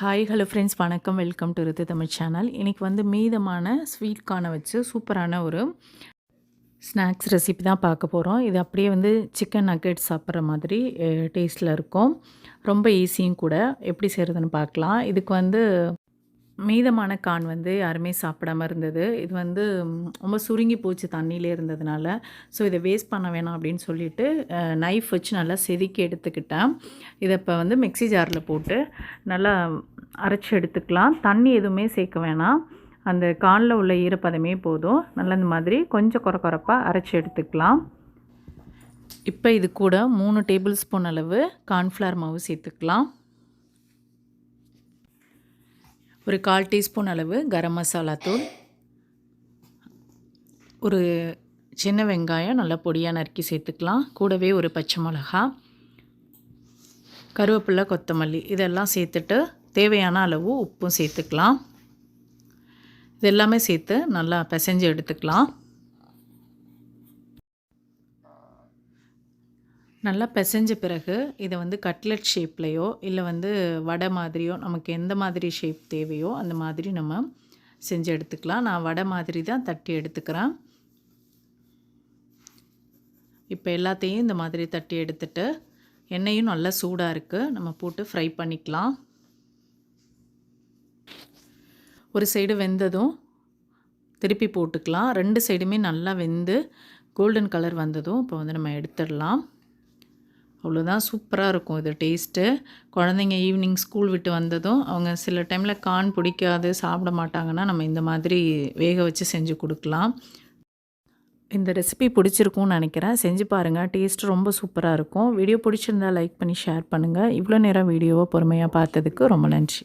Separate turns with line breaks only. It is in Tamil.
ஹாய் ஹலோ ஃப்ரெண்ட்ஸ் வணக்கம். Welcome to Rithu Tamil channel இன்றைக்கி வந்து மீதமான ஸ்வீட் கார்னை வச்சு சூப்பரான ஒரு ஸ்நாக்ஸ் ரெசிபி தான் பார்க்க போகிறோம் இது அப்படியே வந்து சிக்கன் நக்கெட் சாப்பிட்ற மாதிரி டேஸ்ட்டில் இருக்கும். ரொம்ப ஈஸியும் கூட. எப்படி செய்கிறதுன்னு பார்க்கலாம். இதுக்கு வந்து மீதமான கான் வந்து யாருமே சாப்பிடாம இருந்தது. இது வந்து ரொம்ப சுருங்கி போச்சு தண்ணியிலே இருந்ததுனால. ஸோ இதை வேஸ்ட் பண்ண வேணாம் அப்படின்னு சொல்லிட்டு நைஃப் வச்சு நல்லா செதுக்கி எடுத்துக்கிட்டேன். இதை இப்போ வந்து மிக்ஸி ஜாரில் போட்டு நல்லா அரைச்சி எடுத்துக்கலாம். தண்ணி எதுவுமே சேர்க்க வேணாம். அந்த கானில் உள்ள ஈரப்பதமே போதும். நல்லா இந்த மாதிரி கொஞ்சம் குறை குறைப்பாக அரைச்சி எடுத்துக்கலாம். இப்போ இது கூட மூணு டேபிள் ஸ்பூன் அளவு கார்ன்ஃப்ளவர் மாவு சேர்த்துக்கலாம். ஒரு கால் டீஸ்பூன் அளவு கரம் மசாலா தூள். ஒரு சின்ன வெங்காயம் நல்லா பொடியாக நறுக்கி சேர்த்துக்கலாம். கூடவே ஒரு பச்சை மிளகா கருவேப்பிலை கொத்தமல்லி இதெல்லாம் சேர்த்துட்டு தேவையான அளவு உப்பும் சேர்த்துக்கலாம். இது எல்லாமே சேர்த்து நல்லா பிசைஞ்சு எடுத்துக்கலாம். நல்லா பிசைஞ்ச பிறகு இதை வந்து கட்லெட் ஷேப்லேயோ இல்லை வந்து வடை மாதிரியோ நமக்கு எந்த மாதிரி ஷேப் தேவையோ அந்த மாதிரி நம்ம செஞ்சு எடுத்துக்கலாம். நான் வடை மாதிரி தான் தட்டி எடுத்துக்கிறேன். இப்போ எல்லாத்தையும் இந்த மாதிரி தட்டி எடுத்துட்டு எண்ணெயும் நல்லா சூடாக இருக்குது நம்ம போட்டு ஃப்ரை பண்ணிக்கலாம். ஒரு சைடு வெந்ததும் திருப்பி போட்டுக்கலாம். ரெண்டு சைடுமே நல்லா வெந்து கோல்டன் கலர் வந்ததும் இப்போ வந்து நம்ம எடுத்துடலாம். அவ்வளோதான் சூப்பராக இருக்கும் இது டேஸ்ட்டு குழந்தைங்க ஈவினிங் ஸ்கூல் விட்டு வந்ததும் அவங்க சில டைமில் கான் பிடிக்காது சாப்பிட மாட்டாங்கன்னா நம்ம இந்த மாதிரி வேக வச்சு செஞ்சு கொடுக்கலாம். இந்த ரெசிபி பிடிச்சிருக்கும்னு நினைக்கிறேன். செஞ்சு பாருங்கள் டேஸ்ட் ரொம்ப சூப்பராக இருக்கும். வீடியோ பிடிச்சிருந்தா லைக் பண்ணி ஷேர் பண்ணுங்கள் இவ்வளோ நேரம் வீடியோவை பொறுமையாக பார்த்ததுக்கு ரொம்ப நன்றி.